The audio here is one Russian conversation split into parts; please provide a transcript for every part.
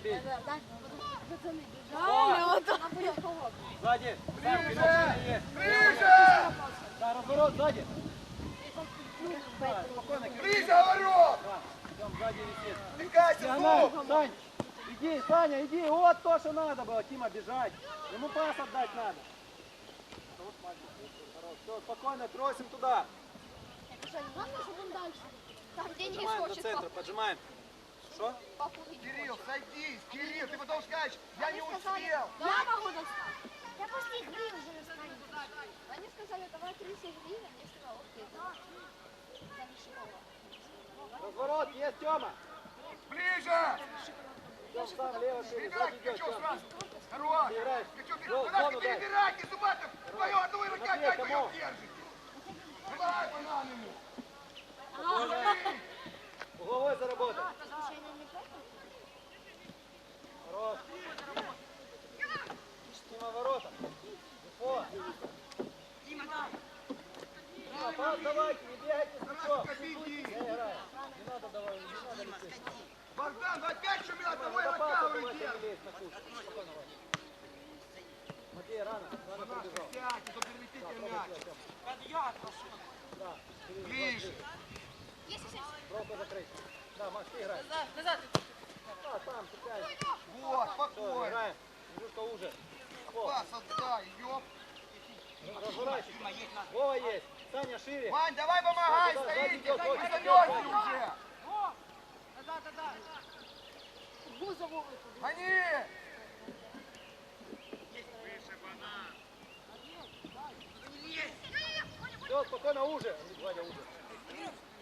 проси. давай бей. Да, да, пацаны, бежали. сзади. Ближе. Ближе. Да, разворот сзади. Ну. Ближе. Да, идем, сзади висит. Зуб. Сань, иди, Саня, иди, вот то, что надо было, Тима, бежать. Ему пас отдать надо. Все, спокойно, бросим туда. Главное, чтобы он дальше. Там деньги Поджимаем до хочет центра, поджимаем. Что? Кирилл, садись. Кирилл, ты потом скажешь, я не Они сказали, успел. Я могу достать. Я после игры уже достану. Они сказали, давай 30 гривен. Я сказала, окей, да. Ничего. Разворот, есть, Тёма. Ближе. Сам, лево, Качев Тёма. сразу. Хорош. Зону дай. перебирайте, Зубатов. Твою одну и рука, Матвей, опять кому? твою держите. Давай банан ему. Угловой заработай. Хорош. Тима, ворота. О. Тима, пас давайте, не бегайте с мячом. Беги. Я играю. Не надо давай, не надо лететь. Богдан, вы опять шумел, Ну, того и до рука паса в давай руке. не лезь на куш. Спокойно, Ваня. Матвей, рано, рано Наш пробежал. сядь, а то перелетите Да, мяч. пробуй, Тёма. Да, Кирилл, Ближе. Есть, есть, есть. Бровку закрыть. Да, Макс, ты играй. Назад. А, там, цепляй. Вот, Все, спокойно. играем. Немножко уже. О, Пас отдай, ёп. разворачивай. Вова есть. Саня, шире. Вань, давай помогай, Да, да, стоите. идет, Вы вот, замёрзли идет, уже. Бузову Они. Все, спокойно, уже. Ваня, уже.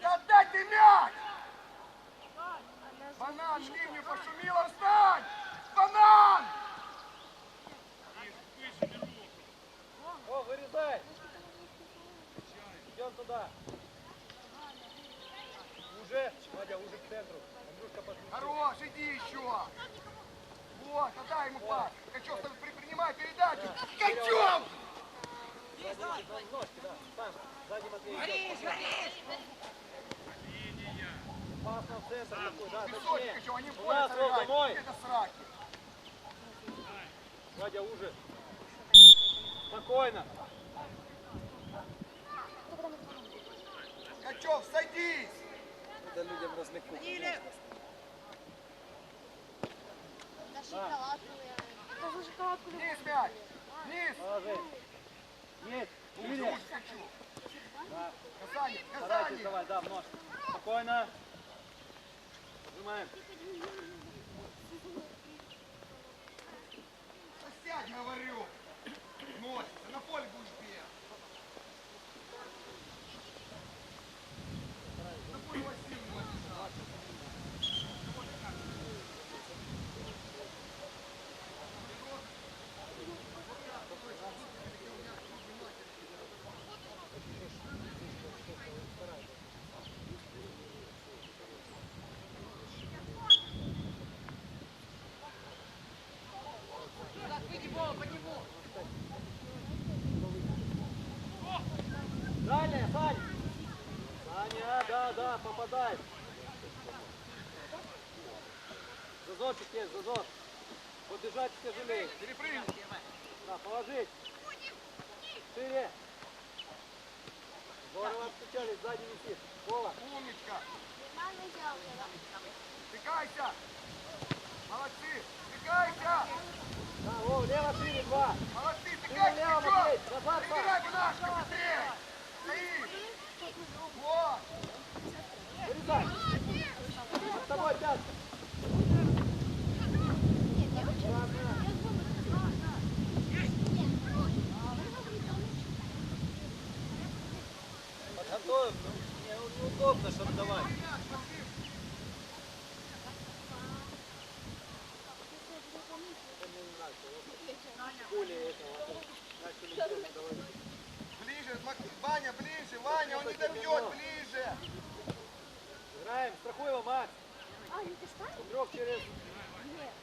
Да отдай ты мяч. Банан, линию пошумила, встань. Банан. О, вырезай. Идем туда. Уже. Вадя, уже к центру. Андрюшка, подключи. Хорош, иди еще. Вот, отдай ему пас. Качев, принимай передачу. Качев! Сзади, на ножки, да. Сам. Сзади Матвей. идет. Пас на центр такой, да, точнее. У нас, соревнования. домой. Это сраки. Вадя, уже. Спокойно. Качев, садись. Это людям. Покажи шоколадку. Вниз мяч. Вниз. Положи. Есть. Да. Касание, касание. давай, да, нож. Спокойно. Нажимаем. Да Сядь, говорю. Носится, на поле будешь бегать. На поле Сань. Саня, да, да, попадай. Зазорчик есть, зазор. Побежать тяжелее. Перепрыгни. Да, положить. Шире. Здорово отстучали, сзади висит. Вова. Умничка. Стыкайся. Молодцы. Стыкайся. Да, Вова, лево шире, два. Молодцы. Стыкайся, лево. Матвей. Назад, Сань. Банашка, быстрее. Подготовим. Ну, неудобно, чтобы давать. Ваня, ближе, Ваня, он не добьет, ближе. Играем, страхуй его, Макс. А, не достали? Андрюх через... Нет.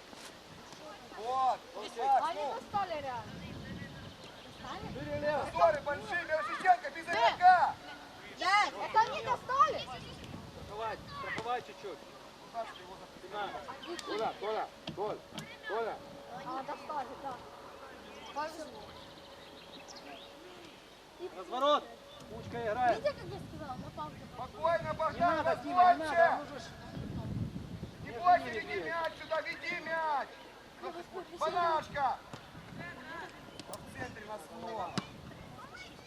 Вот, вот так, они ну. достали реально. Достали? Лево. Большие, Мирошниченко, без игрока. Да, это они достали. Страховать, страховать чуть-чуть. Коля, Коля, Коля, Коля. А, достали, да. Повезло. Разворот. Кучка играет. Видите, как я сказал, на палке. Спокойно, Не Богдан, надо, Дима, не надо. Можешь... Не бойся, веди мяч сюда, веди мяч. Панашка. А в центре нас много.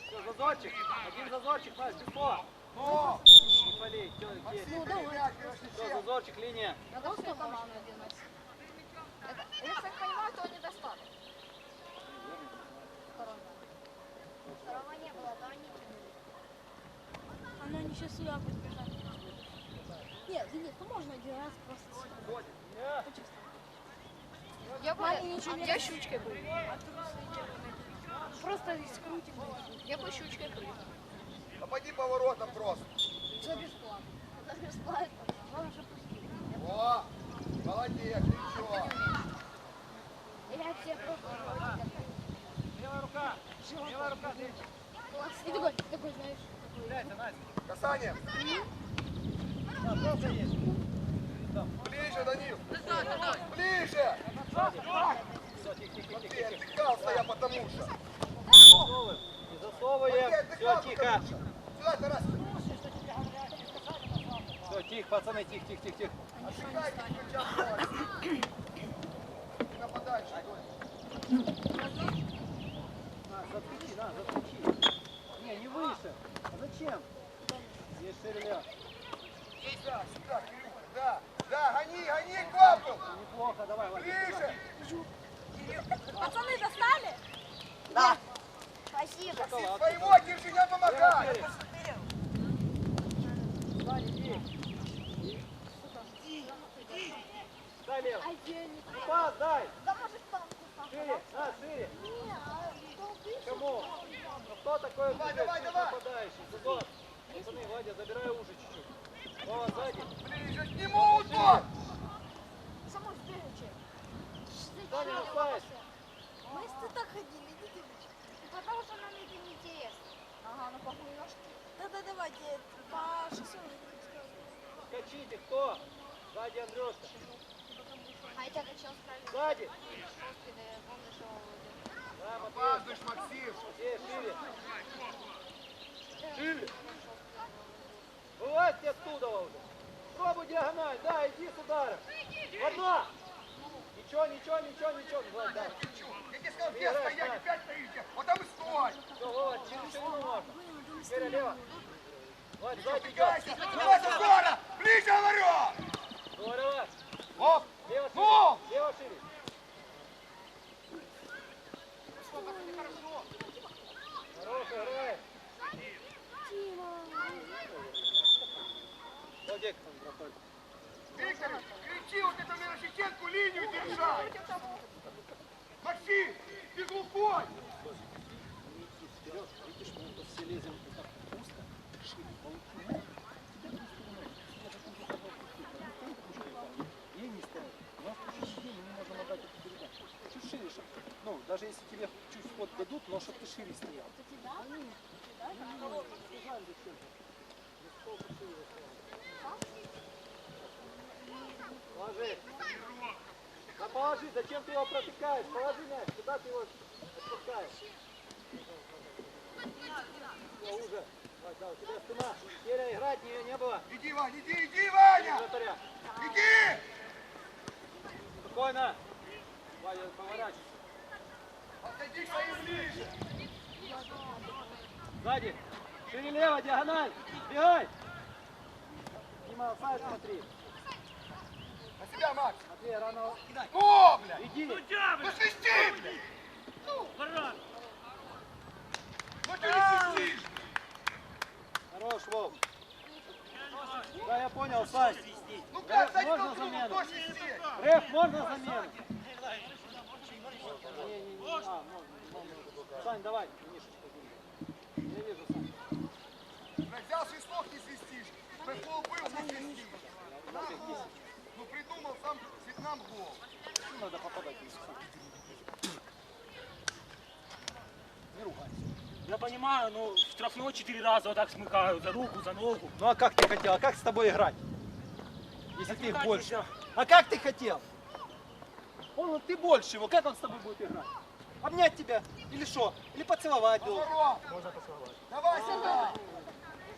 Все, зазорчик. Один зазорчик, без слова. Ну, Не болей, все. Максим, бери мяч, Все, зазорчик, линия. Надо что делать? Это, если я понимаю, то они достали. Второй. Второго не было, то они тянули. А ну они сейчас сюда будут бежать. Нет, да нет, ну можно один раз просто сюда. Не. Я бы, Ладно, ничего не я щучкой прыгну. Просто скрутим. Я бы щучкой прыгну. Обойди поворотом просто. За бесплатно. Это бесплатно. Главное, чтобы пустили. О, молодец, ничего. Или все просто Левая рука. Левая рука, Денчик. И такой, такой, знаешь, Стреляйте, Настя. Касание. Да, просто есть. Ближе, Данил. Ближе. Ты тихо. отвлекался я потому что. Не засовываем. Ты Все, тихо. что. Сюда, Тарас. Все, тихо, пацаны, тихо, тихо, тихо, тихо. Отвлекайте, ключа в ноль. Затвичи, на, затвичи. Не, не выше. А зачем? Есть шире лево. Сюда, сюда, Кирюха, да. Да, гони, гони, Квапл. Неплохо, давай, Ваня. Ближе. Пацаны достали? Да. Спасибо. Шоколад. Своего держи. Ваня, иди. Дай лево. Ну, Пас, дай. Да может палку Шире, на, шире. Не, а кто пишет? Кому? Ну кто такой Давай, давай, давай. нападающий? Зазор. Пацаны, Вадя, забирай уже чуть-чуть. Вова, сзади. Ближе к нему удар. Само сберечь. Сзади настаешь. Мы с так ходили, идите. Потому что нам это не интересно. Ага, ну похуй ножки. Да-да, давайте по шоссу. Скачите, кто? Сзади Андрюшка. А это качал справа. Сзади. Жесткий, да я помню, что он Да, Матвей. Опаздываешь, Максим. Матвей, шире. Шире. Вылазьте оттуда уже. Пробуй диагональ. Да, иди с ударом. Одна. Ничего, ничего, ничего, ничего. Влад, да. Я тебе сказал, где стоять, опять стоите. Вот там и стой. Все, Вова, через ширину можно. Теперь лево. Влад, сзади идет. Давай, скоро. Ближе, говорю. Здорово. Оп. Лево шире. Ну! Лево шире. Хорош, играет. Владик. Виктор, кричи вот эту Мирошниченку линию держать. Максим, ты глухой. Видишь, мы тут все лезем вот так узко, шире, получилось. Ей не стоит. У нас чуть сиденье, мы можем отдать эту передачу. Чуть шире, чтоб, ну, даже если тебе чуть вход дадут, но чтобы ты шире стоял. Положи. Да положи, зачем ты его протыкаешь? Положи мяч, куда ты его отпускаешь? Все, уже. Да, у тебя спина. Серия играть нее не было. Иди, Ваня, иди, иди, Ваня. Иди. Спокойно. Ваня, поворачивайся. Подходи к своим ближе. Сзади. Шире лево, диагональ. Бегай. Дима, сайт смотри. На себя, Макс. Матвей, рано. О, бля. Иди. Ну свисти, бля. Ну ты не свистишь. Хорош, Вов. Да, я понял, Сань. Ну как, зайди можно замену? Реф, можно замену? Не, не, не. А, можно, можно. Сань, давай. Мишечка, Я вижу, Сань. Взял свисток, не свистишь. Прикол был, не свистишь. Ну придумал сам Вьетнам гол. Надо попадать. Не ругайся. Я понимаю, но в штрафной четыре раза вот так смыкают за руку, за ногу. Ну а как ты хотел? А как с тобой играть? Если ты их больше. нельзя. А как ты хотел? Он, вот ты больше его, как он с тобой будет играть? Обнять тебя? Или что? Или поцеловать должен? Можно поцеловать. Давай сюда.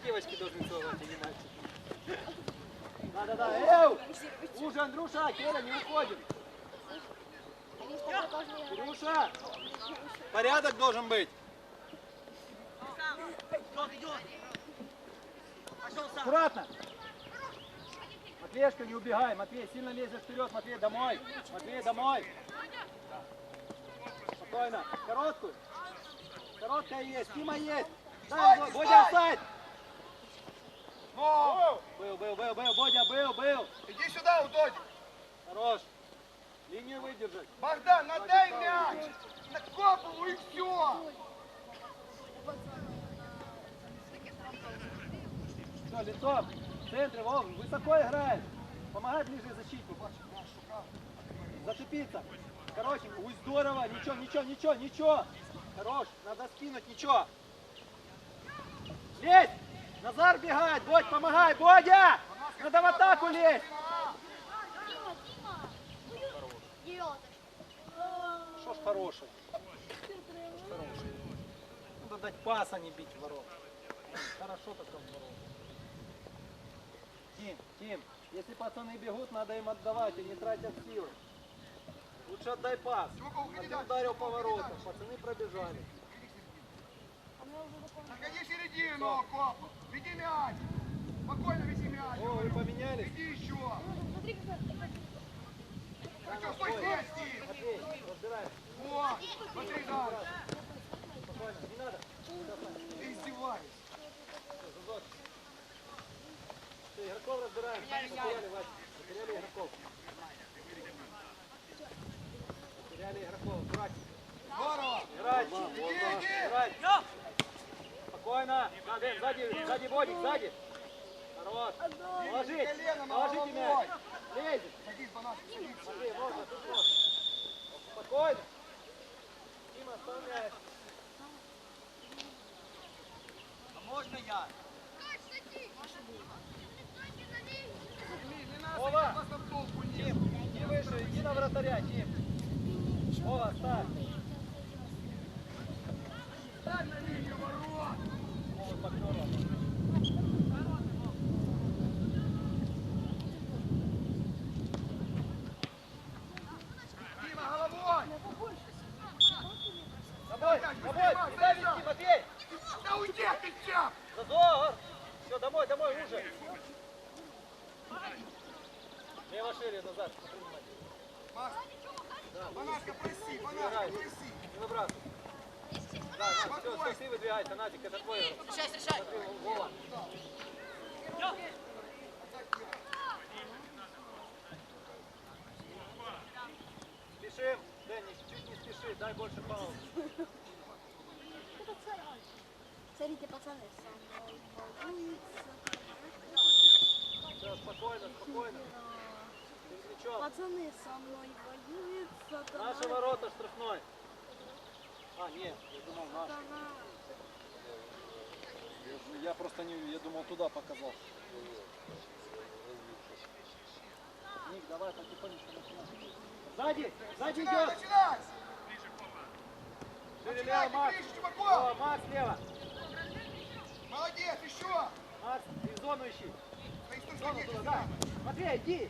Девочки должны целовать, а не мальчики. Да-да-да, эу! Уже, Андрюша, Кера, не уходим. Кирюша, порядок должен быть. Аккуратно. Матвеюшка, не убегай. Матвей, сильно лезешь вперед. Матвей, домой. Матвей, домой. Спокойно. Короткую. Короткая есть. Тима есть. Дай, Бо- Бодя. Ну, Был, был, был, был. Бодя, был, был. иди сюда, Удодик. Хорош. Линию выдержать. Богдан, отдай мяч. На Копову и все. Все, лицом. Центре, Вов, высоко играет. Помогай ближе защитнику. Зацепиться. Короче, ой, здорово. Ничего, ничего, ничего, ничего. Хорош. Надо скинуть, ничего. Лезь! Назар бегает. Бодь, помогай. Бодя! Надо в атаку лезть. Что ж? Хороший. Надо дать пас, а не бить ворот. Хорошо так ворот. Тим, Тим, если пацаны бегут, надо им отдавать и не тратят силы. Лучше отдай пас. А ты ударил Тёма, по уходи воротам, дальше. пацаны пробежали. Находи середину, Копов. Веди мяч. Спокойно веди мяч. О, вы поменялись? Иди еще. Смотри, как Ну что, стой здесь, разбираем. Вот, смотри дальше. Спокойно, не надо. Ты издеваешься. Зазор. Все, игроков разбираем. Потеряли, Вась. Потеряли игроков. Потеряли игроков. Играть. Здорово. Иди. Играть. Спокойно. Сзади, сзади, сзади Бодик, сзади. Хорош. Коленом, Положите мяч. Лезет. Садись, Банашка, садись. Можно, тут можно. Спокойно. Дима, оставляй. А можно я? Вова. Тим, иди выше, иди на вратаря, Тим. Вова, ставь. Дай на линию ворот. Вова, попёрло. Дима, головой. Домой, домой, куда вести, Матвей? Да уйди от мяча. Зазор! Все, домой, домой, уже. Лево шире, назад, смотри внимательно. Маш, Банашка, проси, Банашка, Играй. проси. Не выбрасывай. Да, да, все, все, ты выдвигайся, Натик, это твой. Решай, решай. Смотри, Вова. Спешим. Не- чуть не спеши, дай больше пауз. Смотрите, пацаны. Все, спокойно, спокойно. Пацаны, со мной воюется. Наши ворота штрафной. А, нет, я думал наш. Я просто не, я думал туда показал. Ник, давай потихонечку начинай. Сзади, сзади идет. начинай. Шире Начинай, лево, Макс. О, Макс слева. Молодец, еще. Макс, ты в зону ищи. Зону туда, да. Матвей, иди.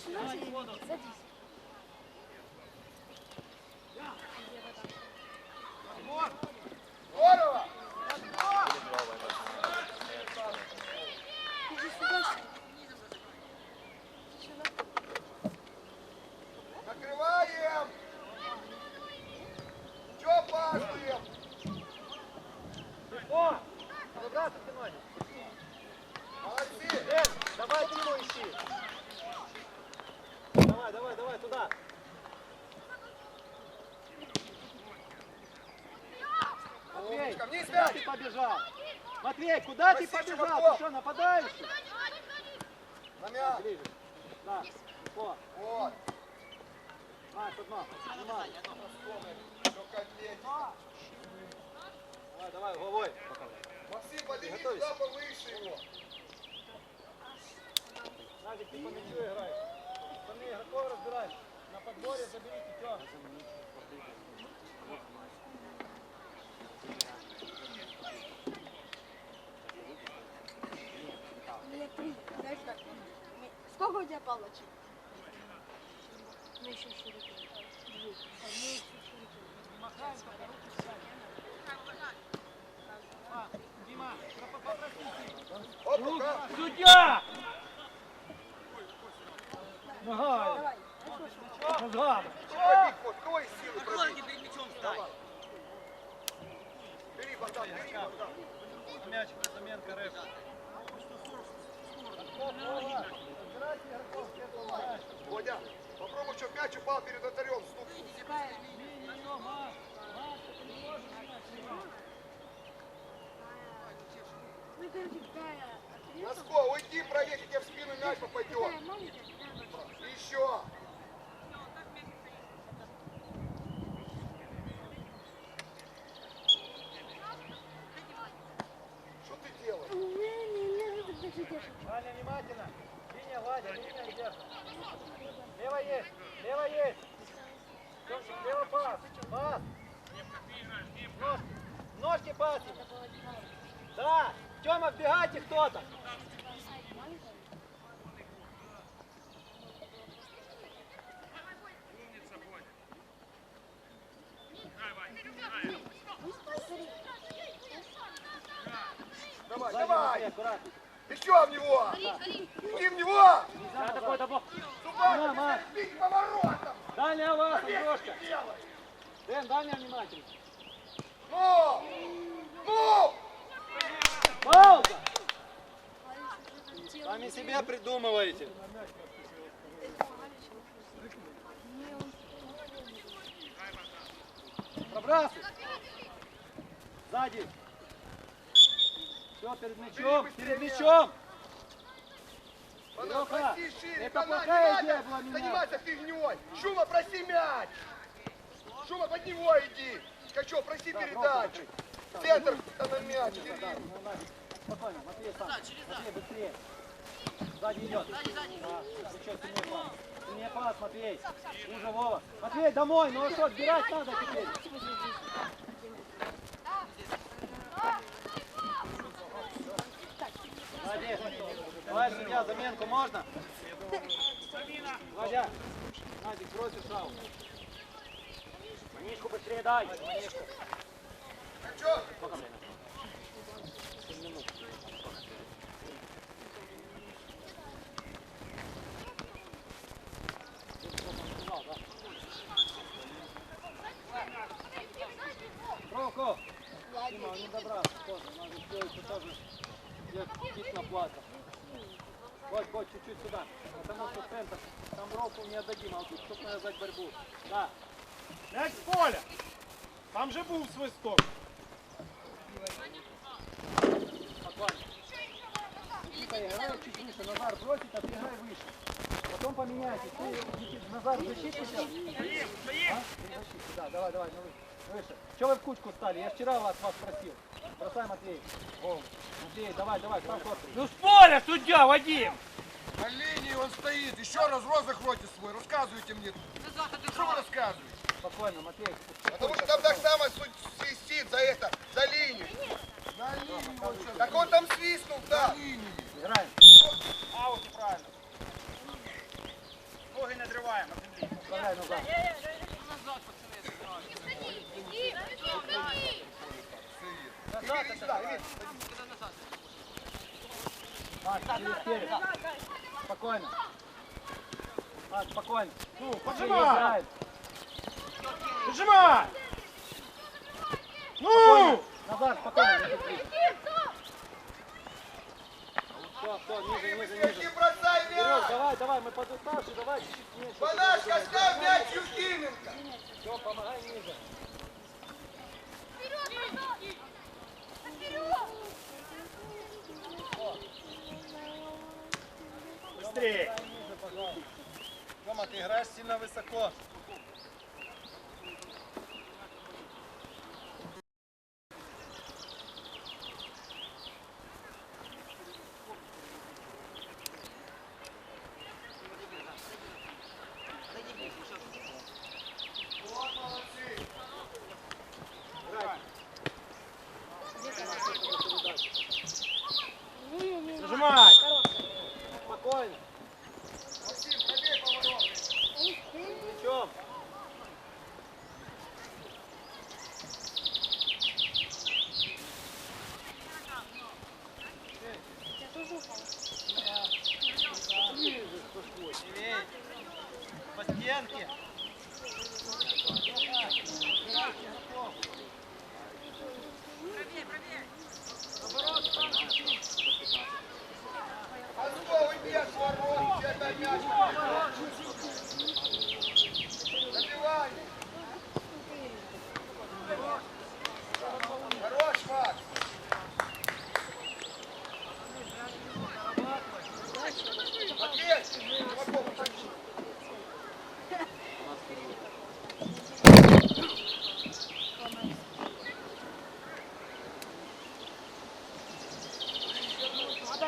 Здорово. Накрываем. Чё пашем? О! Забраться спиной. Молодцы. Дэн, давай Диму ищи. Давай, давай, давай, туда. Матвей, Умничка, вниз куда мяч. ты побежал? Матвей, куда ты Спасибо, побежал? Широков. Ты что, нападающий? На мяч. Да. О, Вот. Маш, одно. Снимай. Давай, давай, головой. Максим, подними туда повыше его. Назик, ты по мячу играешь. Остальные игроков разбираешь. На подборе заберите, Тём. Мне три. Знаешь как? Сколько у тебя палочек? Ну, еще четыре. Две. А, ну, еще четыре. Дима, попросите. Оп, пока. Суддя! Ногами. Давай. Ногами. Чё, вот, какой силы пробить? Бери, Богдан, бери, Богдан. Мяч, заменка, рэп. Разбирайте игроков, все, кто играет. Водя, попробуй, чтоб мяч упал перед отрезка, Носков, уйди, проехать, тебе в спину мяч попадет. Еще. Что ты делаешь? Не, не, не, не, так даже держит. Ваня, внимательно. Линия, Ваня, линия держит. Лево есть, лево есть. Тёмчик, лево пас. Пас. Ножки. Ножки пас. Да. Тёма, вбегайте кто-то. Давай. Еще в него. Иди в него. Я такой добро. Зубами, бить поворотом. Дальняя вас. Делай. Дэн, дальняя внимательно. Ну! Ну! Пауза. Сами себя придумываете. Пробрасывай. Сзади. Все, перед мячом, перед мячом. Проси шире, это она, плохая идея была менять. Занимайся фигней. Шума, проси мяч. Шума, под него иди. Качев, проси передачу. Центр, на мяч. Да, да, ну, Надя, Спокойно, Матвей сам. Матвей, быстрее. Сзади идет. Да, еще сильнее пас. Сильнее пас, Матвей. Уже Вова. Матвей, домой, ну а что, сбирать надо теперь. Молодец. Давай, судья, заменку можно? Владя. Надик, бросишь шау. Манишку быстрее дай. Качев, Сколько время? Руку! Дима, он не добрался, тоже. Надо сделать тоже. Кик на платах. Вот, вот, чуть-чуть сюда. Потому что центр. Там руку не отдадим, а тут чтобы навязать борьбу. Да. Мяч з поля. Там же був свисток. Спокойно. Играй чуть выше. Назар бросит, а ты выше. Потом поменяйтесь. Ты, Назар, защиту сейчас. А? Ты защиту, да, давай, давай, ну вы- выше. Че вы в кучку стали? Я вчера вас, вас просил. Бросай, Матвей. Матвей, давай, давай, сам кострый. Ну с поля, судья, Вадим! На линии он стоит. Еще раз розыск роте свой. Рассказывайте мне. Что вы рассказываете? Спокойно, Матвей. Потому что там так само свистит за это, за линию. На линию он сейчас. Так он там свистнул, да. На линии. Играем. Аут, правильно. Ноги надриваємо на землі. Отправляй назад. Назад, иди сюда, иди. Макс, через перед. Спокойно. Макс, спокойно. Ну, поджимай! Поджимай! Ну! Спокойно.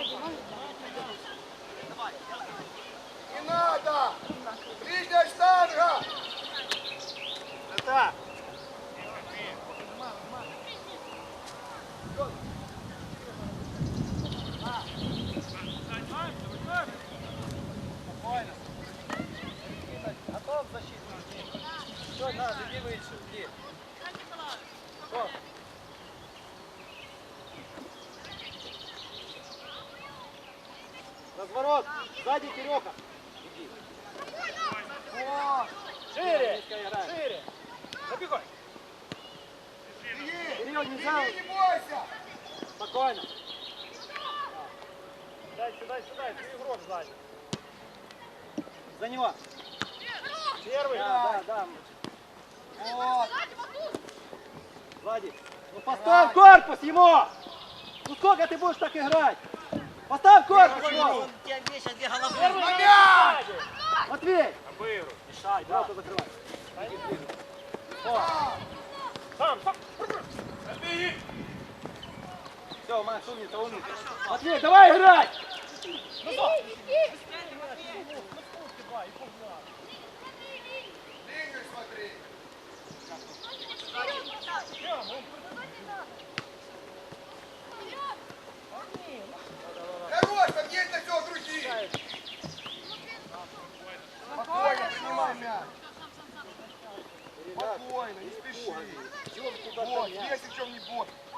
Не надо! Ближняя штанга! Это! Спокойно. Готов защиту? Все, на, иди выше, иди. Стоп. Разворот. Сзади Киреха. Иди. О, Шире! Низко играем. Шире! Забегай! беги! Кирилл, нельзя. Беги, не бойся! Спокойно. Дай сюда, сюда, ты игрок сзади. За него. Первый! Да, да, да. Вот! Сзади. Ну поставь корпус ему! Ну сколько ты будешь так играть? Поставь корпус ему! Матвей! Мешай, да! Закрывай. Сам, сам! Все, Макс, умница, умница. Матвей, давай играть! Линию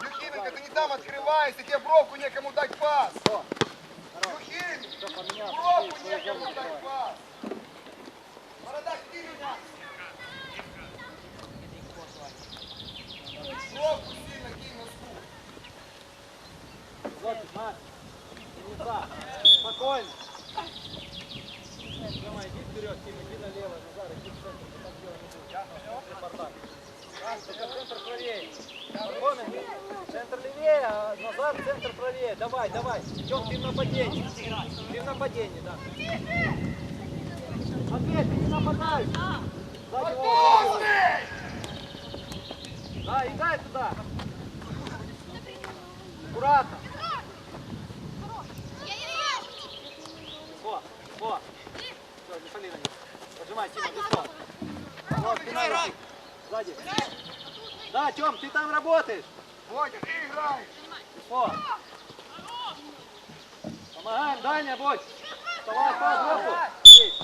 Юхименко, ты не там открываешься, тебе бровку некому дать пас. Юхименко, бровку некому дать пас. Борода, кинь мяч. Бровку сильно кинь на стул. Вот, Макс. Умница. Спокойно. Тёма, иди вперед, Тим, иди налево, Назар, иди в центр, ты так делать не будешь. Репортаж. Макс, только центр правее. Пархомен, центр левее, а Назар центр правее. Давай, давай. Тём, ты в нападении. Ты в нападении, да. Ответь, ты не нападай. Сзади его. Да, играй туда. сзади. Да, Тём, ты там работаешь. Бодя, ти граєш. О. Помогаем, Даня, будь. Вставай, пас, руку. Есть.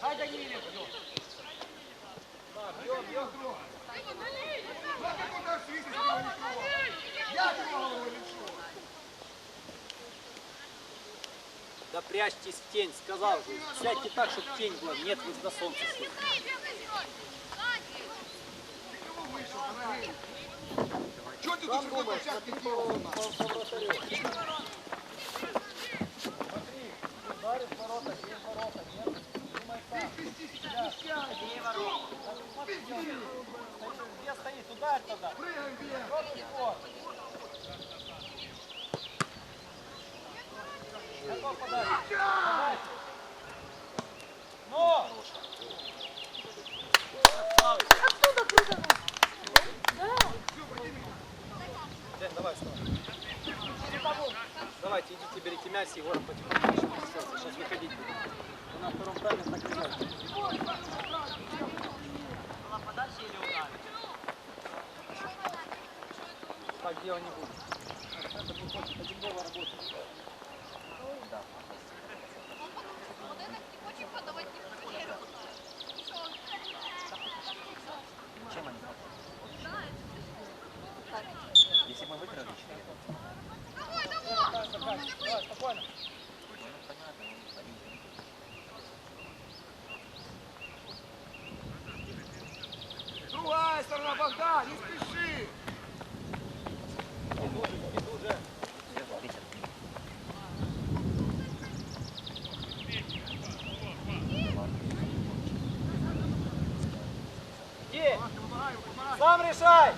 Хай Данилів б'є. Бьем, бьем. Ну, ти куди світиш, його нічого? Як його нічого? Да прячьтесь в тень, сказал же. Сядьте так, чтобы тень была. Нет, вы на солнце сидите. Ти Сам тут думаешь, смотри ударит ворота, есть ворота, нет? Где стоит. Ударь тогда. Короткий ход. Готов подать. Подать. Ну! Дэн, давай, вставай. Давайте, идите, берите мяч, с Егором потихоньку. Сейчас выходить будем. Мы на втором тайме так и делаем. Так дело не будет. Это будет очень позитивно работать. Если мы выиграли 4 Давай, давай, спокойно. Другая сторона, Богдан, не спіши. Иду же, иду же. Иди, сам решай.